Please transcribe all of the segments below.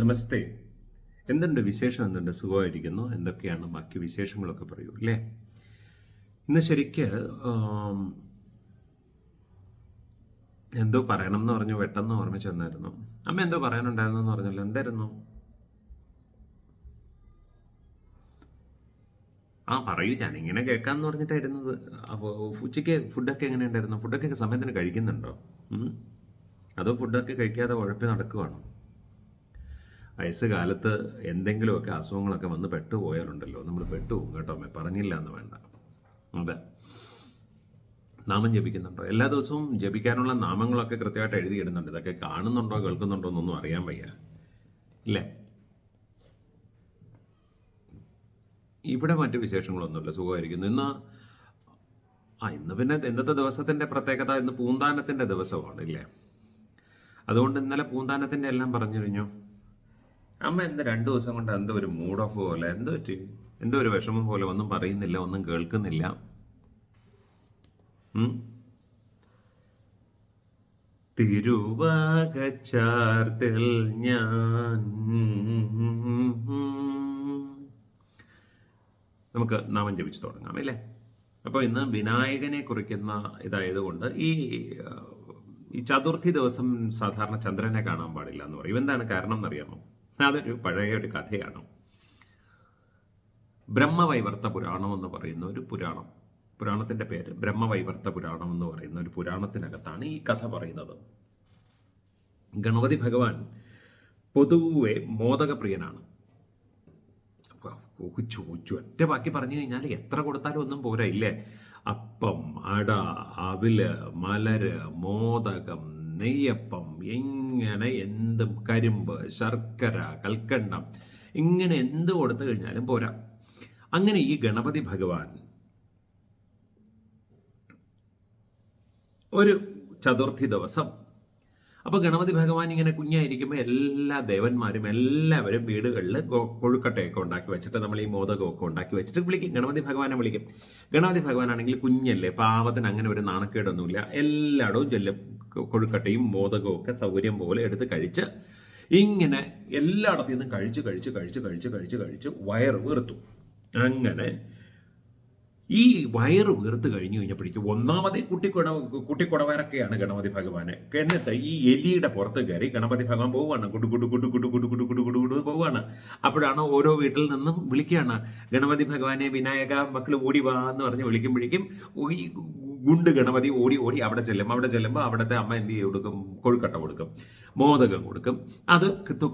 നമസ്തേ. എന്തുണ്ട് വിശേഷം? എന്തുണ്ട്? സുഖമായിരിക്കുന്നു. എന്തൊക്കെയാണ് ബാക്കി വിശേഷങ്ങളൊക്കെ പറയൂ അല്ലേ? ഇന്ന് ശരിക്ക് എന്തോ പറയണം എന്ന് പറഞ്ഞു പെട്ടെന്ന് ഓർമ്മ ചെന്നായിരുന്നു. അമ്മ എന്തോ പറയാനുണ്ടായിരുന്നു എന്ന് പറഞ്ഞല്ലോ. എന്തായിരുന്നു? ആ പറയൂ. ഞാൻ ഇങ്ങനെ കേൾക്കാന്ന് പറഞ്ഞിട്ടായിരുന്നത്. അപ്പോൾ ഉച്ചയ്ക്ക് ഫുഡൊക്കെ എങ്ങനെ ഉണ്ടായിരുന്നു ഫുഡൊക്കെ സമയത്തിന് കഴിക്കുന്നുണ്ടോ? അതോ ഫുഡൊക്കെ കഴിക്കാതെ ഉഴപ്പി നടക്കുവാണോ? വയസ്സ് കാലത്ത് എന്തെങ്കിലുമൊക്കെ അസുഖങ്ങളൊക്കെ വന്ന് പെട്ടുപോയാലുണ്ടല്ലോ. നമ്മൾ പെട്ടുപോകും കേട്ടോ അമ്മേ. പറഞ്ഞില്ല എന്ന് വേണ്ട. അതെ. നാമം ജപിക്കുന്നുണ്ടോ? എല്ലാ ദിവസവും ജപിക്കാനുള്ള നാമങ്ങളൊക്കെ കൃത്യമായിട്ട് എഴുതിയിടുന്നുണ്ട്. ഇതൊക്കെ കാണുന്നുണ്ടോ കേൾക്കുന്നുണ്ടോ എന്നൊന്നും അറിയാൻ വയ്യ. ഇല്ലേ? ഇവിടെ മറ്റു വിശേഷങ്ങളൊന്നുമില്ല. സുഖമായിരിക്കുന്നു. ഇന്ന് ആ ഇന്ന് പിന്നെ ഇന്നത്തെ ദിവസത്തിന്റെ പ്രത്യേകത ഇന്ന് പൂന്താനത്തിന്റെ ദിവസമാണ് ഇല്ലേ? അതുകൊണ്ട് ഇന്നലെ പൂന്താനത്തിന്റെ എല്ലാം പറഞ്ഞു കഴിഞ്ഞു. അമ്മ എന്താ രണ്ടു ദിവസം കൊണ്ട് എന്തോ ഒരു മൂഡ് ഓഫ് പോലെ എന്തോ പറ്റി? എന്തോ ഒരു വിഷമം പോലെ ഒന്നും പറയുന്നില്ല ഒന്നും കേൾക്കുന്നില്ല? തിരുവാകച്ചാർത്തിൽ ഞാൻ നമുക്ക് നാമം ജപിച്ചു തുടങ്ങാം അല്ലേ? അപ്പോൾ ഇന്ന് വിനായകനെ കുറിക്കുന്ന ഇതായതുകൊണ്ട് ഈ ഈ ചതുർത്ഥി ദിവസം സാധാരണ ചന്ദ്രനെ കാണാൻ പാടില്ല എന്ന് പറയും. എന്താണ് കാരണം എന്നറിയാമോ? അതൊരു പഴയ ഒരു കഥയാണ്. ബ്രഹ്മവൈവർത്ത പുരാണം എന്ന് പറയുന്ന ഒരു പുരാണം. പുരാണത്തിന്റെ പേര് ബ്രഹ്മവൈവർത്ത പുരാണം എന്ന് പറയുന്ന ഒരു പുരാണത്തിനകത്താണ് ഈ കഥ പറയുന്നത്. ഗണപതി ഭഗവാൻ പൊതുവെ മോദകപ്രിയനാണ്. ഒറ്റ ബാക്കി പറഞ്ഞു കഴിഞ്ഞാൽ എത്ര കൊടുത്താലും ഒന്നും പോരാ ഇല്ലേ? അപ്പം അട അവിൽ മലര് മോദകം നെയ്യപ്പം ഇങ്ങനെ എന്തും കരിമ്പ് ശർക്കര കൽക്കണ്ടം ഇങ്ങനെ എന്ത് കൊടുത്തു കഴിഞ്ഞാലും പോരാ. അങ്ങനെ ഈ ഗണപതി ഭഗവാൻ ഒരു ചതുർത്ഥി ദിവസം അപ്പോൾ ഗണപതി ഭഗവാൻ ഇങ്ങനെ കുഞ്ഞായിരിക്കുമ്പോൾ എല്ലാ ദേവന്മാരും എല്ലാവരും വീടുകളിൽ കൊഴുക്കട്ടയൊക്കെ ഉണ്ടാക്കി വെച്ചിട്ട് നമ്മൾ ഈ മോദകമൊക്കെ ഉണ്ടാക്കി വെച്ചിട്ട് വിളിക്കും. ഗണപതി ഭഗവാനെ വിളിക്കും. ഗണപതി ഭഗവാനാണെങ്കിൽ കുഞ്ഞല്ലേ പാവത്തിന് അങ്ങനെ ഒരു നാണക്കേടൊന്നുമില്ല. എല്ലായിടവും ജല്ല കൊഴുക്കട്ടയും മോദകവും ഒക്കെ സൗകര്യം പോലെ എടുത്ത് കഴിച്ച് ഇങ്ങനെ എല്ലായിടത്തു നിന്നും കഴിച്ച് കഴിച്ച് കഴിച്ച് കഴിച്ച് കഴിച്ച് കഴിച്ച് വയറ് വീർത്തു. അങ്ങനെ ഈ വയറ് വീർത്ത് കഴിഞ്ഞു കഴിഞ്ഞപ്പോഴേക്കും ഒന്നാമതേ കുട്ടിക്കുട കുട്ടിക്കുടവരൊക്കെയാണ് ഗണപതി ഭഗവാന്. എന്നിട്ട് ഈ എലിയുടെ പുറത്ത് കയറി ഗണപതി ഭഗവാൻ പോവുകയാണ്. കുട്ടു കുട്ടു കുട്ടു കുട്ടു കുട്ടു കുട്ടു കുട്ടു കുട്ടു കുടു പോവുകയാണ്. അപ്പോഴാണ് ഓരോ വീട്ടിൽ നിന്നും വിളിക്കുകയാണ്. ഗണപതി ഭഗവാനെ വിനായക മക്കൾ ഓടി വാ എന്ന് പറഞ്ഞ് വിളിക്കുമ്പോഴേക്കും ഗുണ്ട് ഗണപതി ഓടി ഓടി അവിടെ ചെല്ലും. അവിടെ ചെല്ലുമ്പോൾ അവിടുത്തെ അമ്മ എന്ത് ചെയ്യും കൊടുക്കും? കൊഴുക്കട്ട കൊടുക്കും. മോദകം കൊടുക്കും. അത്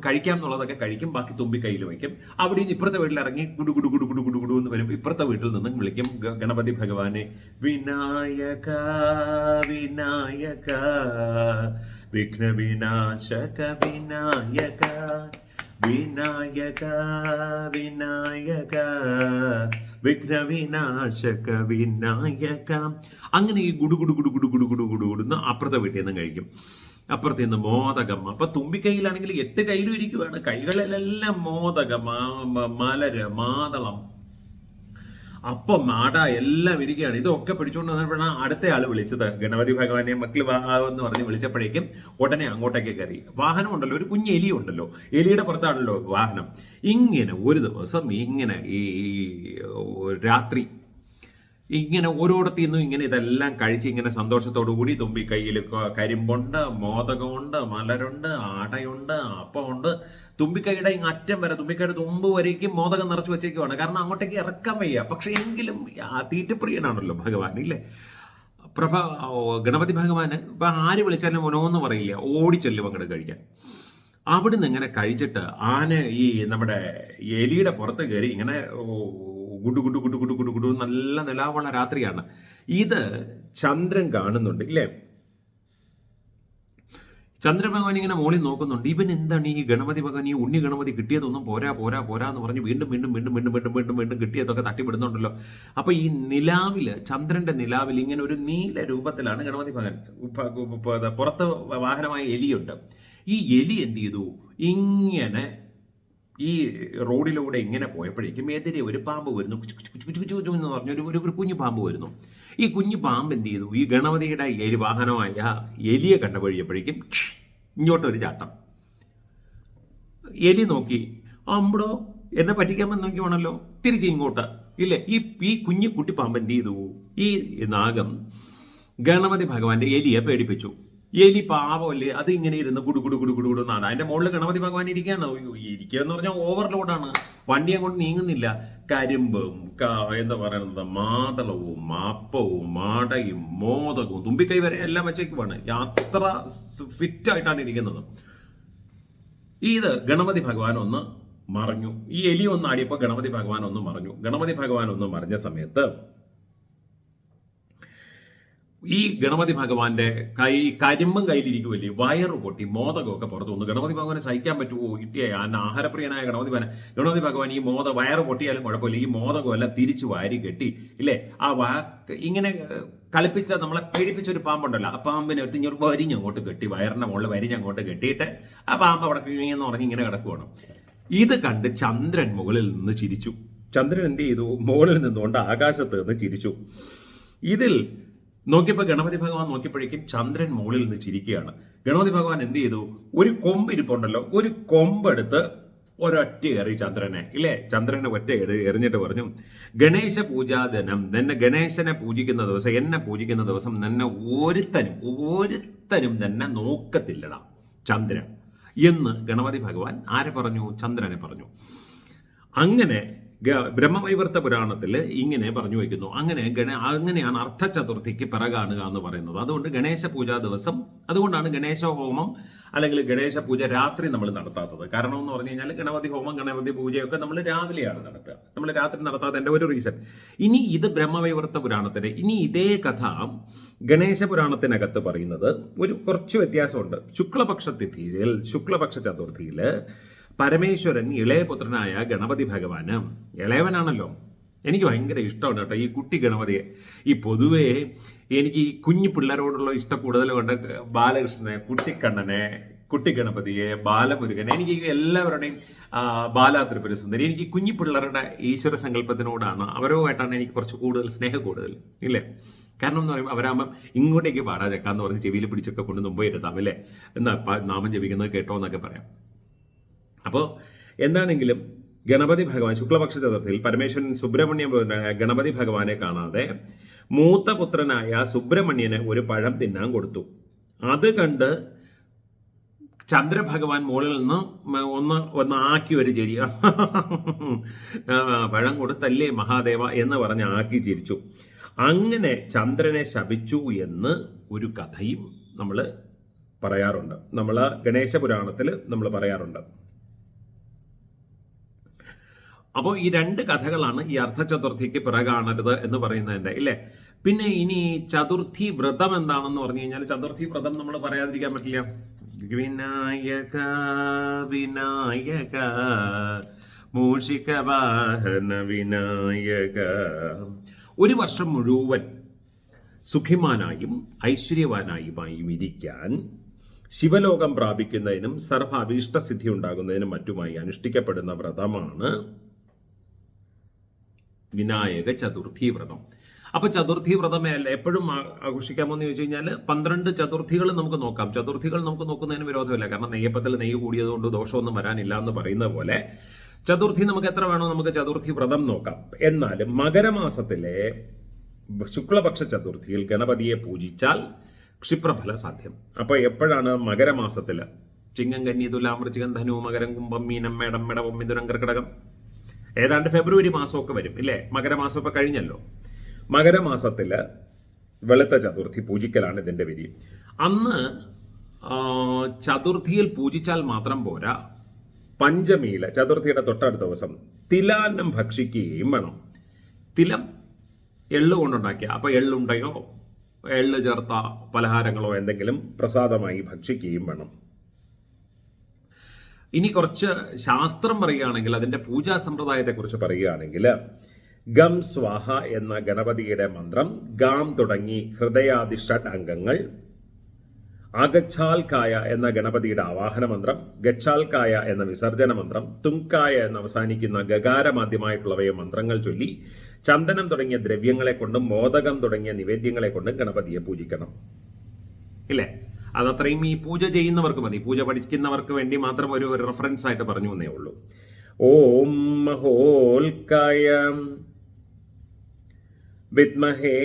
കഴിക്കാം എന്നുള്ളതൊക്കെ കഴിക്കും. ബാക്കി തുമ്പി കയ്യിൽ വയ്ക്കും. അവിടെ നിന്ന് ഇപ്പുറത്തെ വീട്ടിൽ ഇറങ്ങി കുടു കുടു കുടു കുടു കുടു കുടു എന്ന് വരുമ്പോൾ ഇപ്പുറത്തെ വീട്ടിൽ നിന്നും വിളിക്കും. ഗണപതി ഭഗവാനെ വിനായക വിനായക വിഘ്ന വിനാശക വിനായക വിനായക വിനായക വിഘ്നവിനാശക വിനായക. അങ്ങനെ ഈ ഗുഡു ഗുഡു ഗുഡു ഗുഡു ഗുഡു ഗുഡു ഗുഡു അപ്പുറത്തെ വീട്ടിൽ നിന്ന് കഴിക്കും. അപ്പുറത്ത് നിന്ന് മോദകം. അപ്പൊ തുമ്പിക്കൈയിലാണെങ്കിൽ എട്ട് കൈയിലും ഇരിക്കുവാണ്. കൈകളിലെല്ലാം മോദകം. മലര് മാതളം അപ്പം മാട എല്ലാം ഇരിക്കുകയാണ്. ഇതൊക്കെ പിടിച്ചുകൊണ്ട് വന്നപ്പോഴാണ് അടുത്ത ആൾ വിളിച്ചത്. ഗണപതി ഭഗവാനെ മക്കൾ എന്ന് പറഞ്ഞ് വിളിച്ചപ്പോഴേക്കും ഉടനെ അങ്ങോട്ടേക്ക് കയറി. വാഹനം ഉണ്ടല്ലോ ഒരു കുഞ്ഞ് എലി ഉണ്ടല്ലോ. എലിയുടെ പുറത്താണല്ലോ വാഹനം. ഇങ്ങനെ ഒരു ദിവസം ഇങ്ങനെ ഈ രാത്രി ഇങ്ങനെ ഓരോടത്തു നിന്നും ഇങ്ങനെ ഇതെല്ലാം കഴിച്ച് ഇങ്ങനെ സന്തോഷത്തോടു കൂടി തുമ്പി കയ്യിൽ കരിമ്പുണ്ട് മോദകമുണ്ട് മലരുണ്ട് ആടയുണ്ട് അപ്പമുണ്ട്. തുമ്പിക്കൈയുടെ ഇങ്ങ് അറ്റം വരെ തുമ്പിക്കൈയുടെ തുമ്പ് വരേക്കും മോദകം നിറച്ച് വെച്ചേക്കുവാണ്. കാരണം അങ്ങോട്ടേക്ക് ഇറക്കാൻ വയ്യ. പക്ഷെ എങ്കിലും തീറ്റപ്രിയനാണല്ലോ ഭഗവാൻ ഇല്ലേ? പ്രഭ ഗണപതി ഭഗവാന് ഇപ്പൊ ആര് വിളിച്ചാലും മനോന്ന് പറയില്ല. ഓടിച്ചെല്ലും അങ്ങോട്ട് കഴിക്കാൻ. അവിടുന്ന് ഇങ്ങനെ കഴിച്ചിട്ട് ആന ഈ നമ്മുടെ എലിയുടെ പുറത്ത് കയറി ഇങ്ങനെ ഗുഡു ഗുഡു ഗുഡു ഗുഡു ഗുഡു ഗുഡു നല്ല നിലാവുള്ള രാത്രിയാണ്. ഇത് ചന്ദ്രൻ കാണുന്നുണ്ട് ഇല്ലേ? ചന്ദ്രഭഗവാൻ ഇങ്ങനെ മോളിൽ നോക്കുന്നുണ്ട്. ഇവൻ എന്താണ് ഈ ഗണപതി ഭഗവാൻ ഈ ഉണ്ണി ഗണപതി കിട്ടിയതൊന്നും പോരാ പോരാ പോരാ എന്ന് പറഞ്ഞ് വീണ്ടും വീണ്ടും വീണ്ടും വീണ്ടും വീണ്ടും വീണ്ടും വീണ്ടും കിട്ടിയതൊക്കെ തട്ടിപ്പെടുന്നുണ്ടല്ലോ അപ്പൊ ഈ നിലാവിൽ ചന്ദ്രന്റെ നിലാവിൽ ഇങ്ങനെ ഒരു നീല രൂപത്തിലാണ് ഗണപതി ഭഗവാൻ പുറത്ത് വാഹനമായ എലിയുണ്ട്. ഈ എലി എന്ത് ചെയ്തു? ഇങ്ങനെ ഈ റോഡിലൂടെ ഇങ്ങനെ പോയപ്പോഴേക്കും എതിരെ ഒരു പാമ്പ് വരുന്നു. എന്ന് പറഞ്ഞ ഒരു ഒരു- കുഞ്ഞു പാമ്പ് വരുന്നു. ഈ കുഞ്ഞു പാമ്പ് എന്ത് ചെയ്തു? ഈ ഗണപതിയുടെ എലി വാഹനമായ എലിയെ കണ്ടുപഴിയപ്പോഴേക്കും ഇങ്ങോട്ടൊരു ചാട്ടം. എലി നോക്കി അമ്പടോ എന്നെ പറ്റിക്കാമെന്ന് നോക്കിയാണല്ലോ തിരിച്ച് ഇങ്ങോട്ട്. ഇല്ലേ? ഈ ഈ കുഞ്ഞു കുട്ടിപ്പാമ്പ് എന്ത് ചെയ്തു? ഈ നാഗം ഗണപതി ഭഗവാന്റെ എലിയെ പേടിപ്പിച്ചു. എലി പാവമല്ലേ? അത് ഇങ്ങനെ ഇരുന്ന് കുടു കുടു കുടു കുടു കുടുന്നാണ് അതിന്റെ മുകളിൽ ഗണപതി ഭഗവാൻ ഇരിക്കുകയാണ്? ഇരിക്കുക എന്ന് പറഞ്ഞാൽ ഓവർലോഡാണ് വണ്ടി അങ്ങോട്ട് നീങ്ങുന്നില്ല. കരിമ്പും എന്താ പറയുന്നത്? മാതളവും മാപ്പവും മാടയും മോദകവും തുമ്പിക്കൈ വരെ എല്ലാം വെച്ചേക്കുവാണ്. അത്ര ഫിറ്റ് ആയിട്ടാണ് ഇരിക്കുന്നത്. ഇത് ഗണപതി ഭഗവാൻ ഒന്ന് മറഞ്ഞു. ഈ എലി ഒന്ന് ആടിയപ്പോൾ ഗണപതി ഭഗവാൻ ഒന്ന് മറഞ്ഞു. ഗണപതി ഭഗവാൻ ഒന്ന് മറിഞ്ഞ സമയത്ത് ഈ ഗണപതി ഭഗവാന്റെ കൈ കരിമ്പം കയ്യിലിരിക്കുമല്ലേ വയറ് പൊട്ടി മോദകമൊക്കെ പുറത്തു വന്നു. ഗണപതി ഭഗവാനെ സഹിക്കാൻ പറ്റുമോ കിട്ടിയ ആ ആഹാരപ്രിയനായ ഗണപതി ഭഗവാൻ ഗണപതി ഭഗവാൻ ഈ മോദ വയറ് പൊട്ടിയാലും കുഴപ്പമില്ല. ഈ മോദകമല്ല തിരിച്ചു വാരി കെട്ടി ഇല്ലേ? ആ വാ ഇങ്ങനെ കളിപ്പിച്ച നമ്മളെ പേടിപ്പിച്ച ഒരു പാമ്പുണ്ടല്ലോ. ആ പാമ്പിനെ എടുത്ത് ഇങ്ങനെ വരിഞ്ഞങ്ങോട്ട് കെട്ടി വയറിന്റെ മുകളിൽ വരിഞ്ഞങ്ങോട്ട് കെട്ടിയിട്ട് ആ പാമ്പ് അവിടെ കിഴിഞ്ഞെന്ന് പറഞ്ഞ് ഇങ്ങനെ കിടക്കുവാണ്. ഇത് കണ്ട് ചന്ദ്രൻ മുകളിൽ നിന്ന് ചിരിച്ചു. ചന്ദ്രൻ എന്ത് ചെയ്തു? മുകളിൽ നിന്നുകൊണ്ട് ആകാശത്ത് നിന്ന് ചിരിച്ചു. ഇതിൽ നോക്കിയപ്പോൾ ഗണപതി ഭഗവാൻ നോക്കിയപ്പോഴേക്കും ചന്ദ്രൻ മുകളിൽ നിന്ന് ചിരിക്കുകയാണ്. ഗണപതി ഭഗവാൻ എന്ത് ചെയ്തു? ഒരു കൊമ്പ് ഇരിപ്പുണ്ടല്ലോ ഒരു കൊമ്പെടുത്ത് ഒരൊറ്റ കയറി ചന്ദ്രനെ ഇല്ലേ? ചന്ദ്രനെ ഒറ്റ എറി എറിഞ്ഞിട്ട് പറഞ്ഞു ഗണേശ പൂജാദിനം നിന്നെ ഗണേശനെ പൂജിക്കുന്ന ദിവസം എന്നെ പൂജിക്കുന്ന ദിവസം നിന്നെ ഒരുത്തനും ഒരുത്തനും തന്നെ നോക്കത്തില്ലടാ ചന്ദ്രൻ. എന്ന് ഗണപതി ഭഗവാൻ ആരെ പറഞ്ഞു? ചന്ദ്രനെ പറഞ്ഞു. അങ്ങനെ ബ്രഹ്മവൈവർത്ത പുരാണത്തിൽ ഇങ്ങനെ പറഞ്ഞു വയ്ക്കുന്നു. അങ്ങനെ ഗണ അങ്ങനെയാണ് അർത്ഥചതുർത്ഥിക്ക് പിറകാണുക എന്ന് പറയുന്നത്. അതുകൊണ്ട് ഗണേശ പൂജാ ദിവസം അതുകൊണ്ടാണ് ഗണേശ ഹോമം അല്ലെങ്കിൽ ഗണേശ പൂജ രാത്രി നമ്മൾ നടത്താത്തത്. കാരണം എന്ന് പറഞ്ഞു കഴിഞ്ഞാൽ ഗണപതി ഹോമം ഗണപതി പൂജയൊക്കെ നമ്മൾ രാവിലെയാണ് നടത്തുക. നമ്മൾ രാത്രി നടത്താത്തതിന്റെ ഒരു റീസൺ ഇനി ഇത് ബ്രഹ്മവൈവർത്ത പുരാണത്തിന് ഇനി ഇതേ കഥ ഗണേശ പുരാണത്തിനകത്ത് പറയുന്നത് ഒരു കുറച്ച് വ്യത്യാസമുണ്ട്. ശുക്ലപക്ഷ തിഥിയിൽ ശുക്ലപക്ഷ ചതുർത്ഥിയിൽ പരമേശ്വരൻ ഇളയപുത്രനായ ഗണപതി ഭഗവാന്. ഇളയവനാണല്ലോ. എനിക്ക് ഭയങ്കര ഇഷ്ടമാണ് കേട്ടോ ഈ കുട്ടി ഗണപതിയെ. ഈ പൊതുവേ എനിക്ക് ഈ കുഞ്ഞു പിള്ളേരോടുള്ള ഇഷ്ടം കൂടുതൽ കൊണ്ട് ബാലകൃഷ്ണനെ കുട്ടിക്കണ്ണനെ കുട്ടി ഗണപതിയെ ബാലമുരുകൻ എനിക്ക് എല്ലാവരുടെയും ആ, സുന്ദരി എനിക്ക് കുഞ്ഞു പിള്ളേരുടെ ഈശ്വര സങ്കല്പത്തിനോടാണ് അവരുമായിട്ടാണ് എനിക്ക് കുറച്ച് കൂടുതൽ സ്നേഹം കൂടുതൽ ഇല്ലേ? കാരണം എന്ന് പറയുമ്പോൾ അവരാകുമ്പം ഇങ്ങോട്ടേക്ക് പാടാ ചെക്കാന്ന് പറഞ്ഞ് ചെവിയിൽ പിടിച്ചൊക്കെ കൊണ്ട് മുമ്പ് ഇരുത്താം അല്ലേ എന്നാ നാമം ജപിക്കുന്നത് കേട്ടോ എന്നൊക്കെ പറയാം. അപ്പോൾ എന്താണെങ്കിലും ഗണപതി ഭഗവാൻ ശുക്ലപക്ഷ ചതുർത്ഥിയിൽ പരമേശ്വരൻ സുബ്രഹ്മണ്യം ഗണപതി ഭഗവാനെ കാണാതെ മൂത്ത പുത്രനായ സുബ്രഹ്മണ്യന് ഒരു പഴം തിന്നാൻ കൊടുത്തു. അത് കണ്ട് ചന്ദ്രഭഗവാൻ മുകളിൽ നിന്ന് ഒന്ന് ഒന്ന് ആക്കി ഒരു ചിരി. പഴം കൊടുത്തല്ലേ മഹാദേവ എന്ന് പറഞ്ഞ് ആക്കി ചിരിച്ചു. അങ്ങനെ ചന്ദ്രനെ ശപിച്ചു എന്ന് ഒരു കഥയും നമ്മൾ പറയാറുണ്ട്. നമ്മൾ ഗണേശ പുരാണത്തിൽ നമ്മൾ പറയാറുണ്ട്. അപ്പോൾ ഈ രണ്ട് കഥകളാണ് ഈ അർദ്ധചതുർത്ഥിക്ക് പിറകാണരുത് എന്ന് പറയുന്നതിന്റെ ഇല്ലേ? പിന്നെ ഇനി ചതുർത്ഥി വ്രതം എന്താണെന്ന് പറഞ്ഞു കഴിഞ്ഞാൽ ചതുർത്ഥി വ്രതം നമ്മൾ പറയാതിരിക്കാൻ പറ്റില്ല. വിനായക വിനായക മൂഷിക വാഹന വിനായക. ഒരു വർഷം മുഴുവൻ സുഖിമാനായും ഐശ്വര്യവാനായുമായും ഇരിക്കാൻ ശിവലോകം പ്രാപിക്കുന്നതിനും സർവ അഭീഷ്ടസിദ്ധി ഉണ്ടാകുന്നതിനും മറ്റുമായി അനുഷ്ഠിക്കപ്പെടുന്ന വ്രതമാണ് വിനായക ചതുർത്ഥി വ്രതം. അപ്പൊ ചതുർത്ഥി വ്രതമേ അല്ല എപ്പോഴും ആ- ആഘോഷിക്കാമോ എന്ന് ചോദിച്ചു കഴിഞ്ഞാൽ പന്ത്രണ്ട് ചതുർത്ഥികൾ നമുക്ക് നോക്കാം. ചതുർത്ഥികൾ നമുക്ക് നോക്കുന്നതിന് വിരോധമില്ല. കാരണം നെയ്യപ്പത്തിൽ നെയ്യ് കൂടിയതുകൊണ്ട് ദോഷമൊന്നും വരാനില്ല എന്ന് പറയുന്ന പോലെ ചതുർത്ഥി നമുക്ക് എത്ര വേണോ നമുക്ക് ചതുർത്ഥി വ്രതം നോക്കാം. എന്നാലും മകരമാസത്തിലെ ശുക്ലപക്ഷ ചതുർത്ഥിയിൽ ഗണപതിയെ പൂജിച്ചാൽ ക്ഷിപ്രഫല സാധ്യം. അപ്പോൾ എപ്പോഴാണ് മകരമാസത്തിൽ ചിങ്ങം കന്നി തുലാം ധനു മകരം കുംഭം മീനം മേടം മേടം മിഥുനം കർക്കിടകം? ഏതാണ്ട് ഫെബ്രുവരി മാസമൊക്കെ വരും ഇല്ലേ? മകരമാസം ഒക്കെ കഴിഞ്ഞല്ലോ. മകരമാസത്തിൽ വെളുത്ത ചതുർത്ഥി പൂജിക്കലാണ് ഇതിന്റെ വിധി. അന്ന് ചതുർത്ഥിയിൽ പൂജിച്ചാൽ മാത്രം പോരാ. പഞ്ചമിയിൽ ചതുർത്ഥിയുടെ തൊട്ടടുത്ത ദിവസം തിലാന്നം ഭക്ഷിക്കുകയും വേണം. തിലം എള്ള് കൊണ്ടുണ്ടാക്കിയ അപ്പോൾ എള്ളുണ്ടയോ? എള്ള് ചേർത്ത പലഹാരങ്ങളോ എന്തെങ്കിലും പ്രസാദമായി ഭക്ഷിക്കുകയും വേണം. ഇനി കുറച്ച് ശാസ്ത്രം പറയുകയാണെങ്കിൽ അതിന്റെ പൂജാ സമ്പ്രദായത്തെക്കുറിച്ച് പറയുകയാണെങ്കിൽ ഗം സ്വാഹ എന്ന ഗണപതിയുടെ മന്ത്രം ഗാം തുടങ്ങി ഹൃദയാദി ഷഡ് അംഗങ്ങൾ ആഗച്ഛാൽക്കായ എന്ന ഗണപതിയുടെ ആവാഹന മന്ത്രം ഗച്ഛാൽക്കായ എന്ന വിസർജന മന്ത്രം തുങ്കായ എന്ന് അവസാനിക്കുന്ന ഗകാരമാദ്യമായിട്ടുള്ളവയെ മന്ത്രങ്ങൾ ചൊല്ലി ചന്ദനം തുടങ്ങിയ ദ്രവ്യങ്ങളെ കൊണ്ടും മോദകം തുടങ്ങിയ നിവേദ്യങ്ങളെ കൊണ്ടും ഗണപതിയെ പൂജിക്കണം. ഇല്ലേ? അതത്രയും ഈ പൂജ ചെയ്യുന്നവർക്ക് മതി. പൂജ പഠിക്കുന്നവർക്ക് വേണ്ടി മാത്രം ഒരു റെഫറൻസ് ആയിട്ട് പറഞ്ഞു എന്നേ ഉള്ളൂ. ഓം മഹോൽക്കായ വിത്മഹേ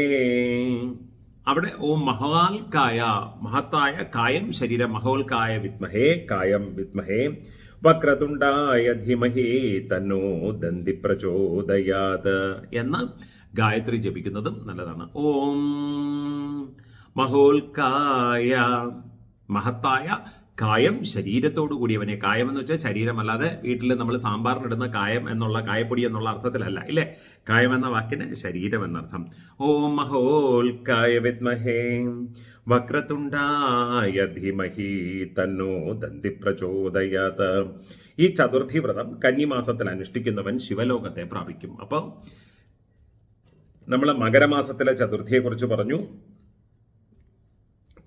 അവിടെ ഓം മഹാൽക്കായ മഹത്തായ കായം ശരീരം. മഹോൽക്കായ വിത്മഹേ കായം വിത്മഹേ വക്രതുണ്ടായ ധിമഹേ തന്നോ ദന്തി പ്രചോദയാത്. എന്ന് ഗായത്രി ജപിക്കുന്നതും നല്ലതാണ്. ഓം മഹോൽക്കായ മഹത്തായ കായം ശരീരത്തോടു കൂടിയവനെ കായം എന്ന് വെച്ചാൽ ശരീരമല്ലാതെ വീട്ടിൽ നമ്മൾ സാമ്പാറിനിടുന്ന കായം എന്നുള്ള കായപ്പൊടി എന്നുള്ള അർത്ഥത്തിലല്ല ഇല്ലേ? കായം എന്ന വാക്കിന് ശരീരം എന്നർത്ഥം. ഓം മഹോൽക്കായ വിത്മഹേ വക്രതുണ്ടായ ധീമഹി തന്നോ ദന്തി പ്രചോദയാത്. ഈ ചതുർത്ഥി വ്രതം കന്നിമാസത്തിൽ അനുഷ്ഠിക്കുന്നവൻ ശിവലോകത്തെ പ്രാപിക്കും. അപ്പോൾ നമ്മൾ മകരമാസത്തിലെ ചതുർത്ഥിയെക്കുറിച്ച് പറഞ്ഞു.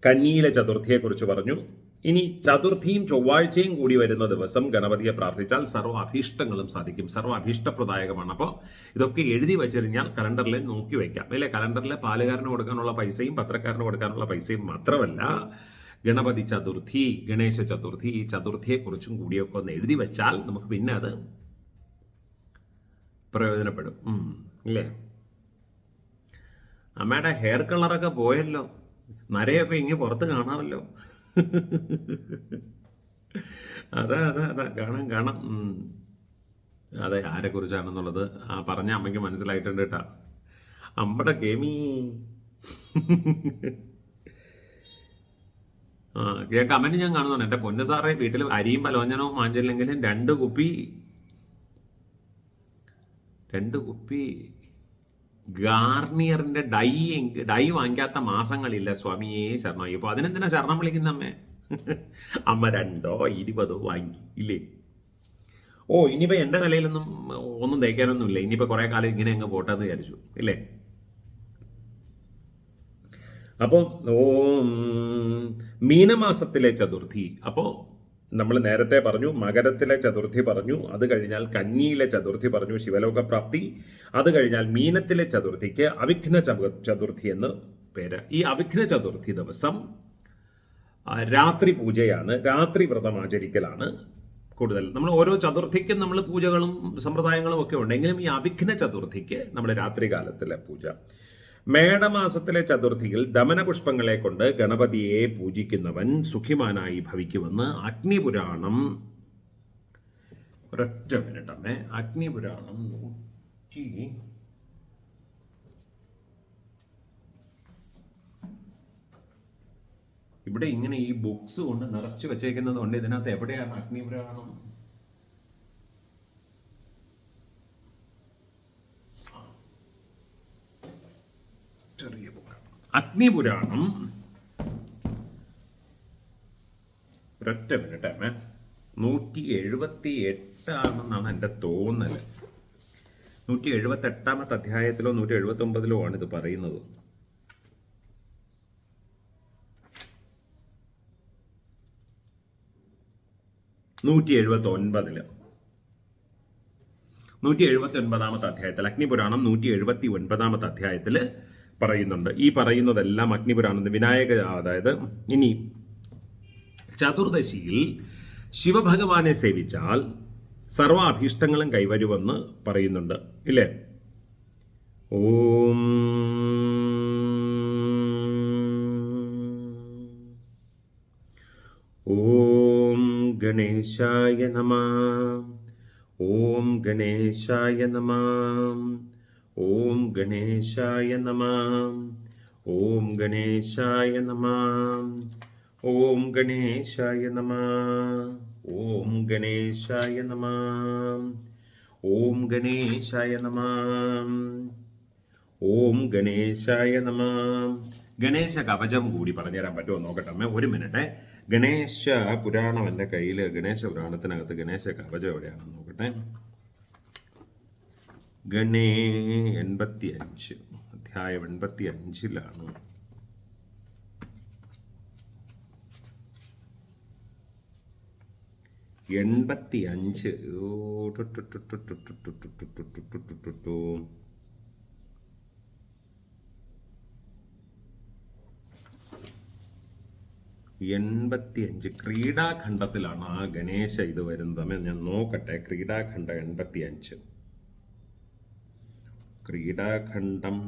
കന്നിയിലെ ചതുർത്ഥിയെക്കുറിച്ച് പറഞ്ഞു. ഇനി ചതുർത്ഥിയും ചൊവ്വാഴ്ചയും കൂടി വരുന്ന ദിവസം ഗണപതിയെ പ്രാർത്ഥിച്ചാൽ സർവ അഭീഷ്ടങ്ങളും സാധിക്കും. സർവ അഭീഷ്ടപ്രദായകമാണ് അപ്പോൾ ഇതൊക്കെ എഴുതി വെച്ചിരുന്നാൽ കലണ്ടറിൽ നോക്കി വയ്ക്കാം അല്ലേ? കലണ്ടറിലെ പാലുകാരന് കൊടുക്കാനുള്ള പൈസയും പത്രക്കാരന് കൊടുക്കാനുള്ള പൈസയും മാത്രമല്ല ഗണപതി ചതുർത്ഥി ഗണേശ ചതുർത്ഥി ഈ ചതുർത്ഥിയെക്കുറിച്ചും കൂടിയൊക്കെ ഒന്ന് എഴുതി വെച്ചാൽ നമുക്ക് പിന്നെ അത് പ്രയോജനപ്പെടും. അല്ലേ അമ്മയുടെ ഹെയർ കളറൊക്കെ പോയല്ലോ. നരയൊക്കെ ഇങ്ങനെ പുറത്ത് കാണാമല്ലോ. അതാ അതാ അതാ. കാണാം കാണാം. അതെ ആരെക്കുറിച്ചാണെന്നുള്ളത് ആ പറഞ്ഞ അമ്മയ്ക്ക് മനസ്സിലായിട്ടുണ്ട് കേട്ടാ. അമ്മടെ കേമി. ആ കമന്റ് ഞാൻ കാണുന്നുണ്ട്. എന്റെ പൊന്നു സാറേ വീട്ടിൽ അരിയും പലോഞ്ഞനവും വാങ്ങിച്ചില്ലെങ്കിലും രണ്ട് കുപ്പി രണ്ട് കുപ്പി ഗാർണിയറിന്റെ ഡൈ ഡൈ വാങ്ങിക്കാത്ത മാസങ്ങളില്ല സ്വാമിയെ ശരണം അയ്യോ അതിനെന്തിനാ ശരണം വിളിക്കുന്ന അമ്മേ? അമ്മ രണ്ടോ ഇരുപതോ വാങ്ങി ഇല്ലേ? ഓ ഇനിയിപ്പോൾ എന്റെ തലയിലൊന്നും ഒന്നും തേക്കാനൊന്നുമില്ല. ഇനിയിപ്പോൾ കുറേ കാലം ഇങ്ങനെ അങ്ങ് പോട്ടെന്ന് വിചാരിച്ചു ഇല്ലേ? അപ്പോൾ ഓം മീനമാസത്തിലെ ചതുർത്ഥി. അപ്പോൾ നമ്മൾ നേരത്തെ പറഞ്ഞു മകരത്തിലെ ചതുർത്ഥി പറഞ്ഞു അത് കഴിഞ്ഞാൽ കന്നിയിലെ ചതുർത്ഥി പറഞ്ഞു ശിവലോകപ്രാപ്തി അത് കഴിഞ്ഞാൽ മീനത്തിലെ ചതുർത്ഥിക്ക് അവിഘ്ന ചതുർത്ഥി എന്ന് പേര്. ഈ അവിഘ്ന ചതുർത്ഥി ദിവസം രാത്രി പൂജയാണ് രാത്രി വ്രതം ആചരിക്കലാണ് കൂടുതൽ. നമ്മൾ ഓരോ ചതുർത്ഥിക്കും നമ്മൾ പൂജകളും സമ്പ്രദായങ്ങളും ഒക്കെ ഉണ്ടെങ്കിലും ഈ അവിഘ്ന ചതുർത്ഥിക്ക് നമ്മൾ രാത്രി കാലത്തിലെ പൂജ. മേടമാസത്തിലെ ചതുർത്ഥിയിൽ ദമനപുഷ്പങ്ങളെ കൊണ്ട് ഗണപതിയെ പൂജിക്കുന്നവൻ സുഖിമാനായി ഭവിക്കുമെന്ന് അഗ്നിപുരാണം ഒരൊറ്റ മിനിറ്റ് അമ്മേ അഗ്നിപുരാണം നൂറ്റി ഇവിടെ ഇങ്ങനെ ഈ ബുക്സ് കൊണ്ട് നിറച്ചു വെച്ചേക്കുന്നത് കൊണ്ട് ഇതിനകത്ത് എവിടെയാണ് അഗ്നിപുരാണം? ചെറിയ പുരാണം. അഗ്നിപുരാണം. ഒരൊറ്റ മിനിറ്റ് അമ്മ. നൂറ്റി എഴുപത്തി എട്ടാണെന്നാണ് എന്റെ തോന്നൽ നൂറ്റി എഴുപത്തി എട്ടാമത്തെ അധ്യായത്തിലോ നൂറ്റി എഴുപത്തി ഒമ്പതിലോ ആണ് ഇത് പറയുന്നത്. നൂറ്റി എഴുപത്തി ഒൻപതിൽ നൂറ്റി എഴുപത്തി ഒൻപതാമത്തെ അധ്യായത്തിൽ അഗ്നിപുരാണം നൂറ്റി എഴുപത്തി ഒൻപതാമത്തെ അധ്യായത്തിൽ പറയുന്നുണ്ട്. ഈ പറയുന്നതെല്ലാം അഗ്നിപുരാണെന്ന് വിനായക അതായത് ഇനി ചതുർദശിയിൽ ശിവഭഗവാനെ സേവിച്ചാൽ സർവ അഭീഷ്ടങ്ങളും കൈവരുമെന്ന് പറയുന്നുണ്ട്. ഇല്ലേ? ഓം. ഓം ഗണേശായ നമ. ഓം ഗണേശായ നമ. ഓം ഗണേശായ നമ. ഓം ഗണേശായ നമ. ഓം ഗണേശായ നമ. ഓം ഗണേശായ നമ. ഓം ഗണേശായ നമ. ഓം ഗണേശായ നമ. ഗണേശ കവചം കൂടി പറഞ്ഞു പറഞ്ഞുതരാൻ പറ്റുമോ നോക്കട്ടെ അമ്മ ഒരു മിനിറ്റ്. ഗണേശ പുരാണം എന്റെ കയ്യിൽ ഗണേശ പുരാണത്തിനകത്ത് ഗണേശ കവചം എവിടെയാണെന്ന് നോക്കട്ടെ. ഗണേ എൺപത്തി അഞ്ച് അധ്യായം എൺപത്തി അഞ്ചിലാണ് എൺപത്തി അഞ്ച് എൺപത്തി അഞ്ച് ക്രീഡാഖണ്ഡത്തിലാണ് ആ ഗണേശ ഇത് വരുന്നത് ഞാൻ നോക്കട്ടെ ക്രീഡാഖണ്ഡം എൺപത്തി അഞ്ച് ക്രീഡാഖണ്ഡം.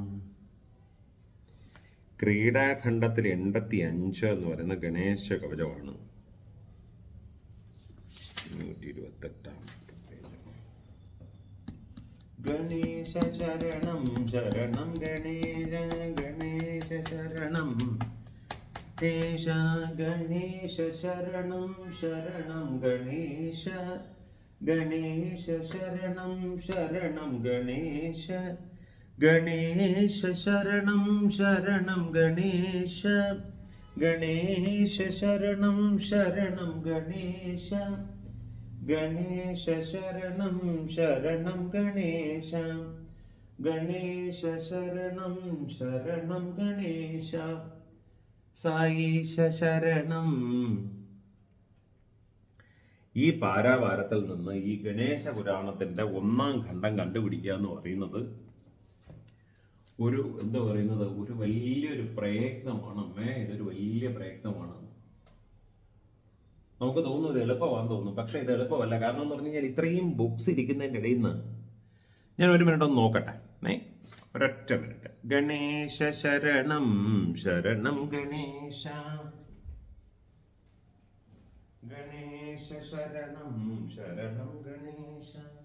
ക്രീഡാഖണ്ഡത്തിൽ എൺപത്തി അഞ്ച് എന്ന് പറയുന്ന ഗണേശ കവചമാണ്. നൂറ്റി ഇരുപത്തെട്ടാമത്തെ ഗണേശ ശരണം ശരണം ഗണേശ ഗണേശ ശരണം. ഗണേശ ഗണേശ ശരണം ശരണം ഗണേശ. ഗണേശ ശരണം ശരണം ഗണേശ. ഗണേശ ശരണം ശരണം ഗണേശ. ഗണേശ ശരണം ശരണം ഗണേശ. ഗണേശ ശരണം ശരണം ഗണേശ. ഗണേശ ശരണം ശരണം ഗണേശ. സായിശ ശരണം. ഈ പാരാവാരത്തിൽ നിന്ന് ഈ ഗണേശ പുരാണത്തിന്റെ ഒന്നാം ഖണ്ഡം കണ്ടുപിടിക്കുക എന്ന് പറയുന്നത് ഒരു എന്താ പറയുന്നത്? ഒരു വലിയൊരു പ്രയത്നമാണ്. അമ്മേ ഇതൊരു വലിയ പ്രയത്നമാണ്. നമുക്ക് തോന്നുന്നു ഇത് എളുപ്പമാണെന്ന് തോന്നുന്നു. പക്ഷെ ഇത് എളുപ്പമല്ല. കാരണം എന്ന് പറഞ്ഞു കഴിഞ്ഞാൽ ഇത്രയും ബുക്സ് ഇരിക്കുന്നതിന്റെ ഇടയിൽ നിന്ന് ഞാൻ ഒരു മിനിറ്റ് ഒന്ന് നോക്കട്ടെ. ഏ ഒരൊറ്റ മിനിറ്റ് ഗണേശ ശരണം ശരണം ഗണേശ. ഗണേശ ശരണം ശരണം ഗണേശ.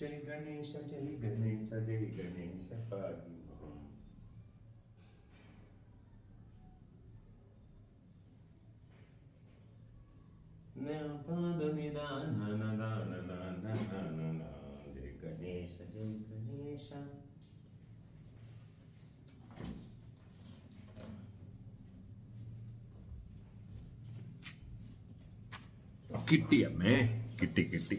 ജയ ഗണേശ ജയ ഗണേശ ജയ ഗണേശ പാഹി മാം. ജയ ഗണേശ ജയ ഗണേശ കിട്ടിയമ്മേ കിട്ടി കിട്ടി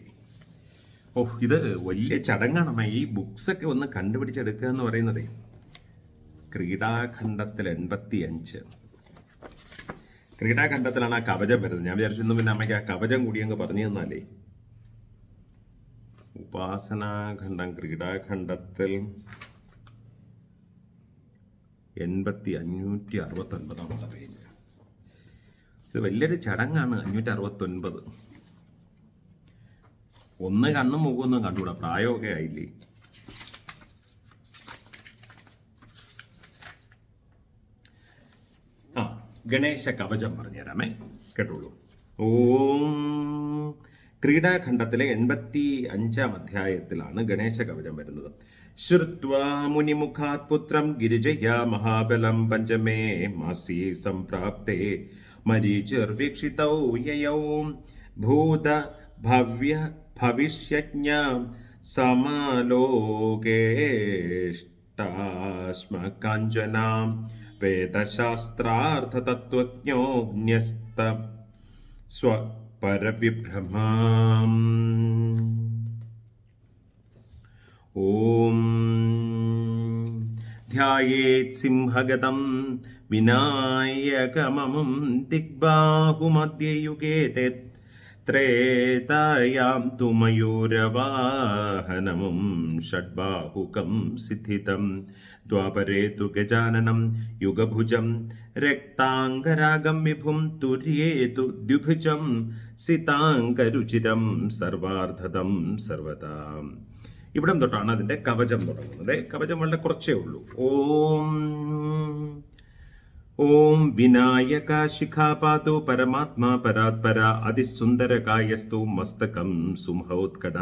ഓ ഇത് വലിയ ചടങ്ങാണ്. ഈ ബുക്സ് ഒക്കെ ഒന്ന് കണ്ടുപിടിച്ചെടുക്കുക എന്ന് പറയുന്നതേ ക്രീഡാഖണ്ഡത്തിൽ എൺപത്തി അഞ്ച് ക്രീഡാഖണ്ഡത്തിലാണ് ആ കവചം വരുന്നത്. ഞാൻ വിചാരിച്ചു പിന്നെ അമ്മയ്ക്ക് ആ കവചം കൂടി അങ്ങ് പറഞ്ഞു തന്നാലേ. ഉപാസനാഖണ്ഡം ക്രീഡാഖണ്ഡത്തിൽ എൺപത്തി അഞ്ഞൂറ്റി അറുപത്തി ഒൻപതാമത്തെ പേജ്. ഇത് വലിയൊരു ചടങ്ങാണ് അഞ്ഞൂറ്റി അറുപത്തി ഒൻപത് ഒന്ന് കണ്ണും മുഖമൊന്നും കണ്ടുകൂടാ. പ്രായമൊക്കെ ആയില്ലേ? ആ ഗണേശ കവചം പറഞ്ഞുതരാമേ. കേട്ടോളൂ. ഓം ക്രീഡാഖണ്ഡത്തിലെ എൺപത്തി അഞ്ചാം അധ്യായത്തിലാണ് ഗണേശ കവചം വരുന്നത്. ശ്രുത്വാ പുത്രം ഗിരിജയ മഹാബലം പഞ്ചമേ മാസി സംപ്രാപ്തേ. മരീചിർവീക്ഷിതൗ യയൗ. ഭൂത ഭവ്യ ഭവിഷ്യജ്ഞ സമാലോകേഷ്ടാശ്മ കാഞ്ചനാം വേദശാസ്ത്രാർത്ഥതത്വജ്ഞോ ന്യസ്ത സ്വപരവിഭ്രമാം. ഓം ധ്യായേത് സിംഹഗതം വിനായകമമം ദിഗ്ബാഹുമധ്യയുഗേ തെത് ത്രേതായാം തു മയൂരവാഹനമും ഷഡ്ബാഹുകം സിദ്ധിതം. ദ്വാപരേ തു ഗജാനനം യുഗഭുജം രക്താംഗരാഗം വിഭും തുര്യേതു ദ്വിഭുജം സിതാംഗരുചിരം സർവാർദ്ധതം സർവതാം. ഇവിടം തൊട്ടാണ് അതിന്റെ കവചം തുടങ്ങുന്നത്. കവചം വളരെ കുറച്ചേ ഉള്ളൂ. ഓം ഓം വിനായക ശിഖാ പാതു പരമാത്മാ പരാത്പര അതിസുന്ദരകായസ്തു മസ്തകം സുമഹോത്കട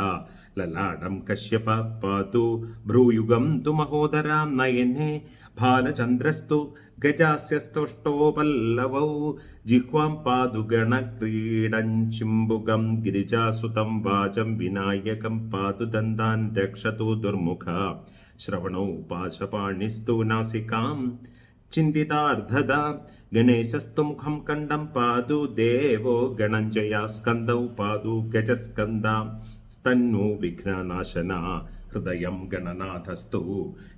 ലലാടം കശ്യപ പാതു ഭ്രൂയുഗം തു മഹോദരാം നയനെ ഭാലചന്ദ്രസ്തു ഗജാസ്യസ്തുഷ്ടോപല്ലവൗ ജിഹ്വാം പാതു ഗണക്രീഡഞ്ചിംബുകം ഗിരിജാസുതം വാചം വിനായകം പാതു ദന്താൻ രക്ഷതു ദുർമുഖ ശ്രവണോ പാശപാണിസ്തു നാസികാം ചിന്തിതാർദ്ധത ഗണേശസ്തു മുഖം കണ്ഠം പാതു ദേവോ ഗണഞ്ജയ സ്കന്ദൗ പാതു ഗജസ്കന്ദ സ്തന്നു വിഘ്നനാശന ഹൃദയം ഗണനാഥസ്തു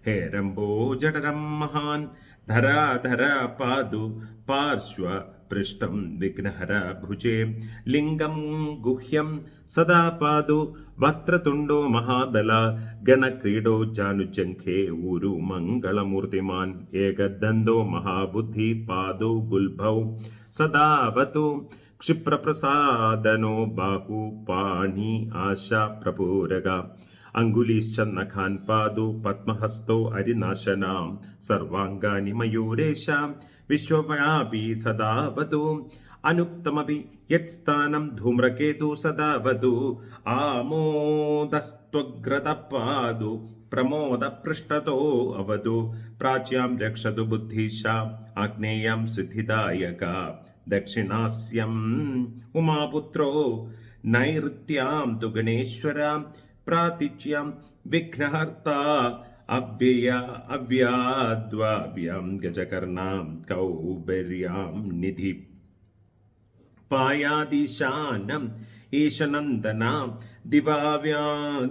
ഹേരംബോ ജഠരം മഹാൻ ധരാധര പാതു പാർശ്വ പൃഷ്ടം വിഘ്നഹര ഭുജേ. ലിംഗം ഗുഹ്യം സദാ പാതു വക്രതുണ്ടോ മഹാബല. ഗണക്രീഡോ ചാനുചംഖേ ഊരു മംഗളമൂർത്തിമാൻ. ഏകദന്തോ മഹാബുദ്ധി പാദോ ഗുൽഭൗ. സദാവതു ക്ഷിപ്രപ്രസാദനോ ബാഹു പാണി ആശ പ്രപൂരക. അങ്കുലീശ്ചന്നഖാൻ പാദു പത്മഹസ്തോ അരിനാശനാം. സർവാംഗാനി മയൂരേശ വിശ്വവ്യാപി സദാവതു അനുക്തമപി യത്സ്ഥാനം ധൂമ്രകേതു സദാവതു ആമോദസ്ത്വഗ്രതപാതു പ്രമോദ പൃഷ്ഠതോ അവതു പ്രാച്യാം രക്ഷതു ബുദ്ധിശ ആഗ്നേയം സിദ്ധിദായക ദക്ഷിണാസ്യം ഉമാപുത്രോ നൈർത്യാം തു ഗണേശ്വരാം പ്രാതിച്യാം വിഘ്നഹർത്ത അവ്യയ അവ്യാദ്വാഭ്യം ഗജകർണാം കൗബര്യാം നിധി പായാദിശാനം ഈശനന്ദനാം ദിവാവ്യാ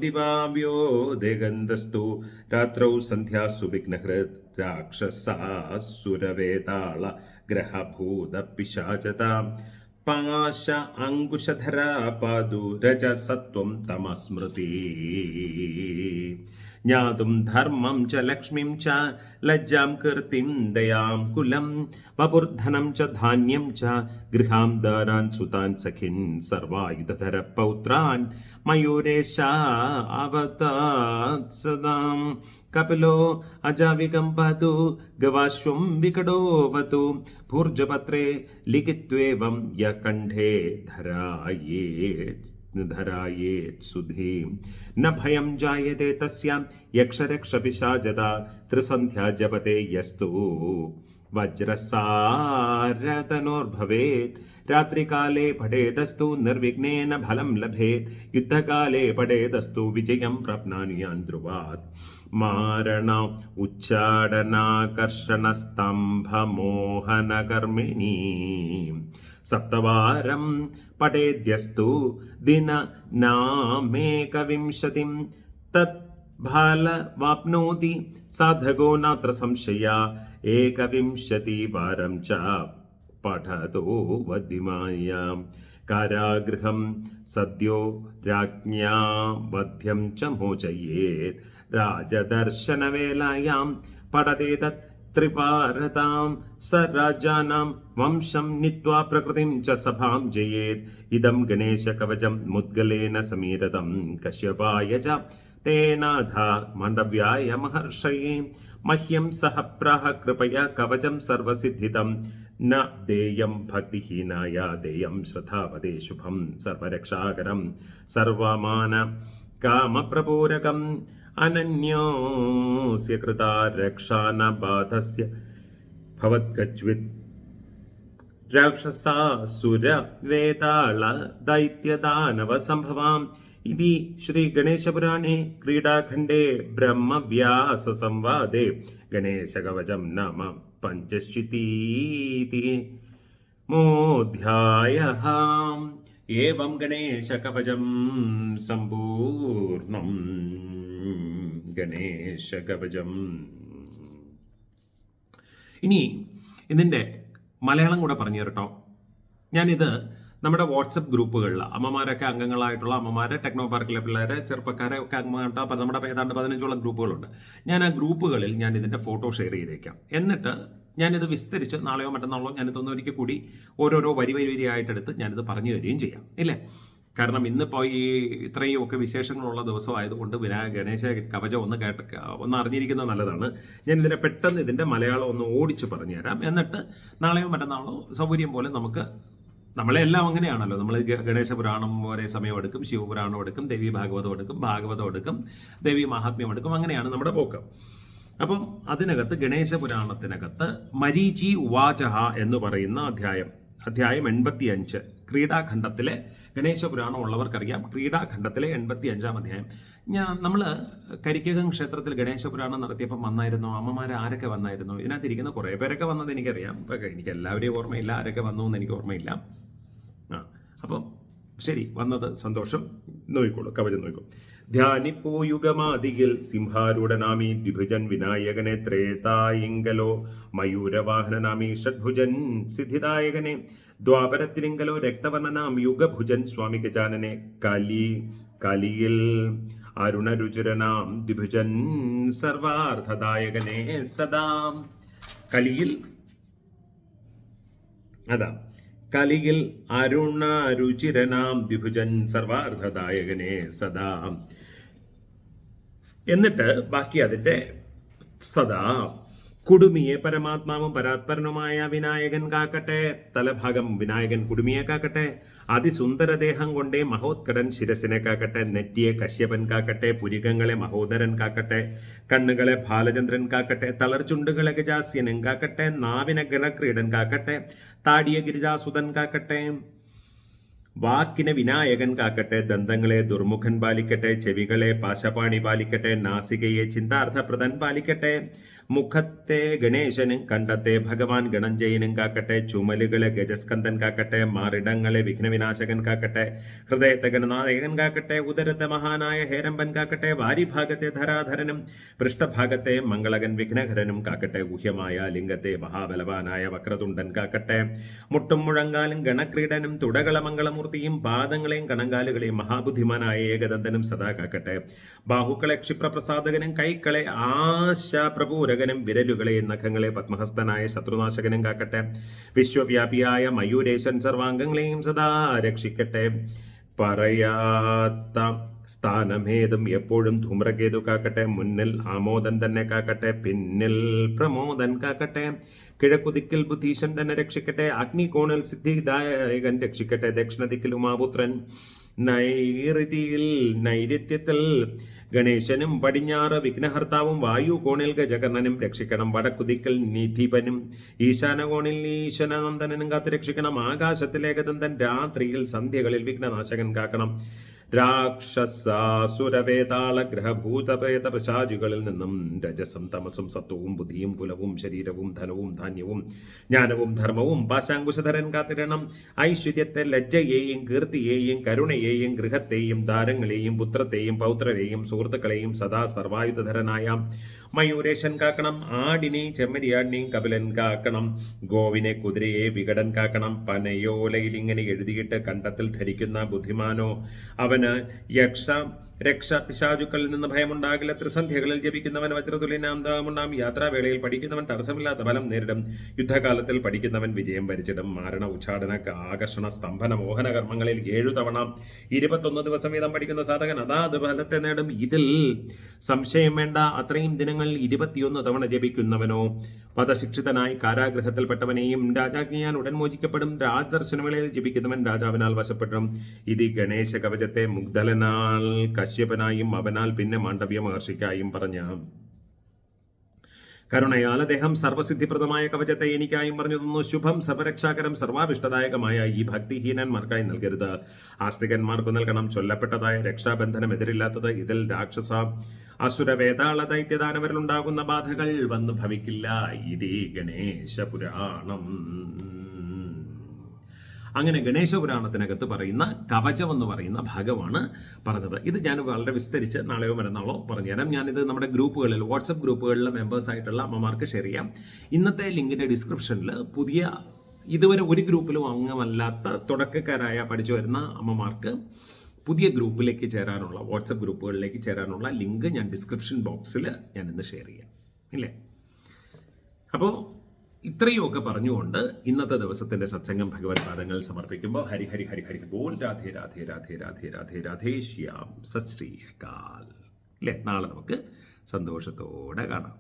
ദിവാവ്യോ ദിഗന്ധസ്തു രാത്രൗ സന്ധ്യാസു വിഘ്നഹൃത് രാക്ഷസാസുരവേതാള ഗ്രഹഭൂത പിശാചത പാശ അങ്കുശധരാ പാദു രജസത്വം തമസ്മൃതി ज्ञातुं धर्मं च लक्ष्मीं च लज्जां कीर्तिं दयां कुलं वपुर्धनं च धान्यं च गृहां दारान् सुतान् सखिन् सर्वायुधधर पौत्रान् मयूरेशा सदाम् कपिलो अजाविकम्पतु गवाश्वं विकटोऽवतु भूर्जपत्रे लिखित्वेवं यकण्ठे धराये धरायेत् सुधे न भयं जायते तस्यां यक्षरक्षपिशाजदा, त्रिसन्ध्या जपते यस्तु। वज्रसारतनोर्भवेत्, रात्रिकाले पठेदस्तु निर्विघ्नेन फलं लभेत्, युद्धकाले पठेदस्तु विजयं प्राप्नानि यान् ध्रुवात् मारण उच्चाडनाकर्षणस्तम्भमोहनकर्मिणी ഉച്ചാടനാകർഷണസ്തംഭമോഹനകർമ്മിണീ സപ്തവാരം പഠേദ്യസ്തു ദിന നാമേകവിംശതിം തത് संशया। സാധകോ നാത്ര സംശയ ഏകവിംശതിവാരം ച പഠതോ വദ്യമായ കാരാഗൃഹം സദ്യോ രാജ്ഞാ വധ്യം ച മോചയേത് ത്രിപാരതാം സ രാജാനാം വംശം നിത്വാ പ്രകൃതിം ച സഭാം ജയേത്. ഇദം ഗണേശകവചം മുദ്ഗലേന സമീരതം കശ്യപായ ച തേനാഥ മണ്ഡവ്യായ മഹർഷയേ. മഹ്യം സഹ പ്രാഹ കൃപയ കവചം സർവസിദ്ധിതം. ന ദേയം ഭക്തിഹീനായ ദേയം ശ്രദ്ധാവതേ ശുഭം സർവരക്ഷാകരം. സർവമാന കാമപ്രപൂരകം. അനന്യോസ്യ കൃതാ രക്ഷാ ന ബാധസ്യ ഭവത്കച്വിത് രാക്ഷസാസുര വേതാള ദൈത്യദാനവ സംഭവാം ഇതി ശ്രീ ഗണേശപുരാണേ ക്രീഡാഖണ്ഡേ ബ്രഹ്മവ്യാസ സംവാദേ ഗണേശകവചം നമ പഞ്ചശ്രുതീതി മോധ്യായ ഏവം ഗണേശകവചം സമ്പൂർണം ഗണേശകവചം. ഇനി ഇതിന്റെ മലയാളം കൂടെ പറഞ്ഞു തരട്ടോ. ഞാനിത് നമ്മുടെ വാട്സപ്പ് ഗ്രൂപ്പുകളിൽ അമ്മമാരൊക്കെ അംഗങ്ങളായിട്ടുള്ള അമ്മമാരെ ടെക്നോ പാർക്കിലെ പിള്ളേരെ ചെറുപ്പക്കാരെ ഒക്കെ അംഗമായിട്ട് അപ്പം നമ്മുടെ ഏതാണ്ട് പതിനഞ്ചോളം ഗ്രൂപ്പുകളുണ്ട്. ഞാൻ ആ ഗ്രൂപ്പുകളിൽ ഞാൻ ഇതിന്റെ ഫോട്ടോ ഷെയർ ചെയ്തേക്കാം. എന്നിട്ട് ഞാനിത് വിസ്തരിച്ച് നാളെയോ മറ്റന്നാളോ ഞാനിതൊന്നും ഒരിക്കൽ കൂടി ഓരോരോ വരി വരി വരിയായിട്ടെടുത്ത് ഞാനിത് പറഞ്ഞു തരികയും ചെയ്യാം. ഇല്ലേ? കാരണം ഇന്നിപ്പോൾ ഈ ഇത്രയും ഒക്കെ വിശേഷങ്ങളുള്ള ദിവസമായതുകൊണ്ട് വിനാ ഗണേശ കവചം ഒന്ന് കേട്ട ഒന്ന് അറിഞ്ഞിരിക്കുന്നത് നല്ലതാണ്. ഞാൻ ഇതിനെ പെട്ടെന്ന് ഇതിന്റെ മലയാളം ഒന്ന് ഓടിച്ചു പറഞ്ഞു തരാം. എന്നിട്ട് നാളെയോ മറ്റന്നാളോ സൗകര്യം പോലെ നമുക്ക് നമ്മളെല്ലാം അങ്ങനെയാണല്ലോ. നമ്മൾ ഗണേശ പുരാണം ഒരേ സമയം എടുക്കും ശിവപുരാണം എടുക്കും ദേവി ഭാഗവതം എടുക്കും ഭാഗവതം എടുക്കും ദേവി മഹാത്മ്യം എടുക്കും അങ്ങനെയാണ് നമ്മുടെ പോക്ക്. അപ്പം അതിനകത്ത് ഗണേശ പുരാണത്തിനകത്ത് മരീചി ഉവാചഹ എന്ന് പറയുന്ന അധ്യായം അധ്യായം എൺപത്തി ക്രീഡാഖണ്ഡത്തിലെ ഗണേശ പുരാണം ഉള്ളവർക്കറിയാം. ക്രീഡാഖണ്ഡത്തിലെ എൺപത്തി അഞ്ചാം അധ്യായം. ഞാൻ നമ്മൾ കരിക്കകം ക്ഷേത്രത്തിൽ ഗണേശ പുരാണം നടത്തിയപ്പോൾ വന്നായിരുന്നു. അമ്മമാർ ആരൊക്കെ വന്നായിരുന്നു? ഇതിനകത്ത് ഇരിക്കുന്ന കുറേ പേരൊക്കെ വന്നത് എനിക്കറിയാം. ഇപ്പം എനിക്ക് എല്ലാവരെയും ഓർമ്മയില്ല. ആരൊക്കെ വന്നു എന്ന് എനിക്ക് ഓർമ്മയില്ല. ആ അപ്പം ശരി വന്നത് സന്തോഷം. നോക്കിക്കോളൂ കവചം നോക്കിക്കോളൂ ധ്യാനിപ്പോ യുഗമാദിയിൽ സിംഹാരൂഢനാമി ദ്വിഭുജൻ വിനായകനെ ത്രേതായിങ്കലോ മയൂരവാഹനനാമി ഷഡ്ഭുജൻ സിദ്ധിദായകനെ ദ്വാപരത്തിലിങ്കലോ രക്തവർണനാം യുഗഭുജൻ സ്വാമി ഗജാനനെ കലി കലിയിൽ അരുണരുചിരനാം ദ്വിഭുജൻ സർവാർത്ഥദായകനെ സദാ. കലിയിൽ അതാ. കലിയിൽ അരുണ രുചിരനാം ദ്വിഭുജൻ സർവാർത്ഥദായകനെ സദാ. എന്നിട്ട് ബാക്കി അതിന്റെ സദാ കുടുമിയെ പരമാത്മാവും പരാത്പരനുമായ വിനായകൻ കാക്കട്ടെ തലഭാഗം വിനായകൻ കുടുമിയെ കാക്കട്ടെ അതിസുന്ദര ദേഹം കൊണ്ടേ മഹോത്കടൻ ശിരസിനെ കാക്കട്ടെ നെറ്റിയെ കശ്യപൻ കാക്കട്ടെ പുരികങ്ങളെ മഹോദരൻ കാക്കട്ടെ കണ്ണുകളെ ബാലചന്ദ്രൻ കാക്കട്ടെ തളർചുണ്ടുകളെ ഗജാസ്യനൻ കാക്കട്ടെ നാവിനെ ഗണക്രീഡൻ കാക്കട്ടെ താടിയ ഗിരിജാസുതൻ കാക്കട്ടെ വാക്കിനെ വിനായകൻ കാക്കട്ടെ ദന്തങ്ങളെ ദുർമുഖൻ പാലിക്കട്ടെ ചെവികളെ പാശപാണി പാലിക്കട്ടെ നാസികയെ ചിന്താർത്ഥപ്രദൻ പാലിക്കട്ടെ. മുഖത്തെ ഗണേശനും കണ്ടത്തെ ഭഗവാൻ ഗണഞ്ജയനും കാക്കട്ടെ ചുമലുകളെ ഗജസ്കന്ധൻ കാക്കട്ടെ മാറിടങ്ങളെ വിഘ്നവിനാശകൻ കാക്കട്ടെ ഹൃദയത്തെ ഗണനായകൻ കാക്കട്ടെ ഉദരത്തെ മഹാനായ ഹേരമ്പൻ കാക്കട്ടെ വാരിഭാഗത്തെ ധരാധരനും പൃഷ്ഠഭാഗത്തെ മംഗളകൻ വിഘ്നഹരനും കാക്കട്ടെ ഗുഹ്യമായ ലിംഗത്തെ മഹാബലവാനായ വക്രതുണ്ടൻ കാക്കട്ടെ മുട്ടും മുഴങ്കാലും ഗണക്രീഡനും തുടകള മംഗളമൂർത്തിയും പാദങ്ങളെയും കണങ്കാലുകളെയും മഹാബുദ്ധിമാനായ ഏകദന്തനും സദാ കാക്കട്ടെ. ബാഹുക്കളെ ക്ഷിപ്രപ്രസാദകനും കൈക്കളെ ആശാപ്രപൂരകനും വിരലുകളെ നഖങ്ങളെ പത്മഹസ്തനായ ശത്രുനാശകനും കാക്കട്ടെ. വിശ്വവ്യാപിയായ മയൂരേശൻ സർവാംഗങ്ങളെയും സദാ രക്ഷിക്കട്ടെ. പറയാത്ത സ്ഥാനമേതും എപ്പോഴും ധൂമ്രകേതു കാക്കട്ടെ. മുന്നിൽ ആമോദൻ തന്നെ കാക്കട്ടെ. പിന്നിൽ പ്രമോദൻ കാക്കട്ടെ. കിഴക്കുദിക്കിൽ ബുദ്ധീശൻ തന്നെ രക്ഷിക്കട്ടെ. അഗ്നികോണിൽ സിദ്ധിദായകൻ രക്ഷിക്കട്ടെ. ദക്ഷിണദിക്കിൽ ഉമാപുത്രൻ നൈഋതിയിൽ നൈര്യത്യത്തിൽ ഗണേശനും പടിഞ്ഞാറ് വിഘ്നഹർത്താവും വായു കോണിൽ ഗജകർണനും രക്ഷിക്കണം വടക്കുതിക്കൽ നിധിപനും. ഈശാന കോണിൽ ഈശനനന്ദനനും കാത്തു രക്ഷിക്കണം ആകാശത്തിലേകദന്തൻ രാത്രിയിൽ സന്ധ്യകളിൽ വിഘ്നനാശകൻ കാക്കണം. രാക്ഷസാസുരവേതാള ഗ്രഹഭൂതപ്രേത പ്രശാചുകളിൽ നിന്നും രജസം തമസും സത്വവും ബുദ്ധിയും കുലവും ശരീരവും ധനവും ധാന്യവും ജ്ഞാനവും ധർമ്മവും പാശാങ്കുശധരൻ കാത്തിരണം. ഐശ്വര്യത്തെ ലജ്ജയെയും കീർത്തിയെയും കരുണയെയും ഗൃഹത്തെയും ദാരങ്ങളെയും പുത്രത്തെയും പൗത്രരെയും സുഹൃത്തുക്കളെയും സദാ സർവായുധധരനായ മയൂരേശൻ കാക്കണം. ആടിനെയും ചെമ്മരിയാടിനെയും കപിലൻ കാക്കണം. ഗോവിനെ കുതിരയെ വികടൻ കാക്കണം. പനയോലയിൽ ഇങ്ങനെ എഴുതിയിട്ട് കണ്ടത്തിൽ ധരിക്കുന്ന ബുദ്ധിമാനോ Bana രക്ഷ പിശാചുക്കളിൽ നിന്ന് ഭയമുണ്ടാകില്ല. ത്രിസന്ധ്യകളിൽ ജപിക്കുന്നവൻ വജ്രതുല്യനാന്താമുണ്ടാം യാത്രാവേളയിൽ പഠിക്കുന്നവൻ തടസ്സമില്ലാത്ത ഫലം നേരിടും. യുദ്ധകാലത്തിൽ പഠിക്കുന്നവൻ വിജയം വരിച്ചിടും. മാരണ ഉച്ചാടന ആകർഷണ സ്തംഭന മോഹന കർമ്മങ്ങളിൽ ഏഴു തവണ ഇരുപത്തൊന്ന് ദിവസം വീതം പഠിക്കുന്ന സാധകൻ അതാത് ഫലത്തെ നേടും. ഇതിൽ സംശയം വേണ്ട. അത്രയും ദിനങ്ങളിൽ ഇരുപത്തിയൊന്ന് തവണ ജപിക്കുന്നവനോ വധശിക്ഷിതനായി കാരാഗ്രഹത്തിൽപ്പെട്ടവനെയും രാജാജ്ഞയാൽ ഉടൻ മോചിക്കപ്പെടും. രാജദർശനവേളയിൽ ജപിക്കുന്നവൻ രാജാവിനാൽ വശപ്പെടും. ഇത് ഗണേശ കവചത്തെ മുഗ്ധലനാൽ കശ്യപനായും അവനാൽ പിന്നെ മാണ്ഡവ്യ മഹർഷിക്കായും പറഞ്ഞ കരുണയാൽ അദ്ദേഹം സർവസിദ്ധിപ്രദമായ കവചത്തെ എനിക്കായും പറഞ്ഞു തന്നു. ശുഭം സർവരക്ഷാകരം സർവാഭിഷ്ടദായകമായ ഈ ഭക്തിഹീനന്മാർക്കായി നൽകരുത്. ആസ്തികന്മാർക്ക് നൽകണം. ചൊല്ലപ്പെട്ടതായ രക്ഷാബന്ധനം എതിരില്ലാത്തത് ഇതിൽ രാക്ഷസ അസുര വേതാള ദൈത്യദാനവരിലുണ്ടാകുന്ന ബാധകൾ വന്നു ഭവിക്കില്ല. ഇതേ ഗണേശ പുരാണം. അങ്ങനെ ഗണേശ പുരാണത്തിനകത്ത് പറയുന്ന കവചം എന്ന് പറയുന്ന ഭാഗമാണ് പറഞ്ഞത്. ഇത് ഞാൻ വളരെ വിസ്തരിച്ച് നാളെയോ മറ്റന്നാളോ പറഞ്ഞുതരാം. ഞാനിത് നമ്മുടെ ഗ്രൂപ്പുകളിൽ വാട്സപ്പ് ഗ്രൂപ്പുകളിലെ മെമ്പേഴ്സ് ആയിട്ടുള്ള അമ്മമാർക്ക് ഷെയർ ചെയ്യാം. ഇന്നത്തെ ലിങ്കിന്റെ ഡിസ്ക്രിപ്ഷനിൽ പുതിയ ഇതുവരെ ഒരു ഗ്രൂപ്പിലും അംഗമല്ലാത്ത തുടക്കക്കാരായ പഠിച്ചു വരുന്ന അമ്മമാർക്ക് പുതിയ ഗ്രൂപ്പിലേക്ക് ചേരാനുള്ള വാട്സപ്പ് ഗ്രൂപ്പുകളിലേക്ക് ചേരാനുള്ള ലിങ്ക് ഞാൻ ഡിസ്ക്രിപ്ഷൻ ബോക്സിൽ ഞാൻ ഇന്ന് ഷെയർ ചെയ്യാം. ഇല്ലേ? അപ്പോൾ ഇത്രയുമൊക്കെ പറഞ്ഞുകൊണ്ട് ഇന്നത്തെ ദിവസത്തിന്റെ സത്സംഗം ഭഗവത് പാദങ്ങൾ സമർപ്പിക്കുമ്പോൾ ഹരി ഹരി ഹരി ഹരി ബോൾ. രാധേ രാധേ രാധേ രാധേ രാധേ രാധേ ശ്യാം. സത് ശ്രീ അല്ലേ നാളെ നമുക്ക് സന്തോഷത്തോടെ കാണാം.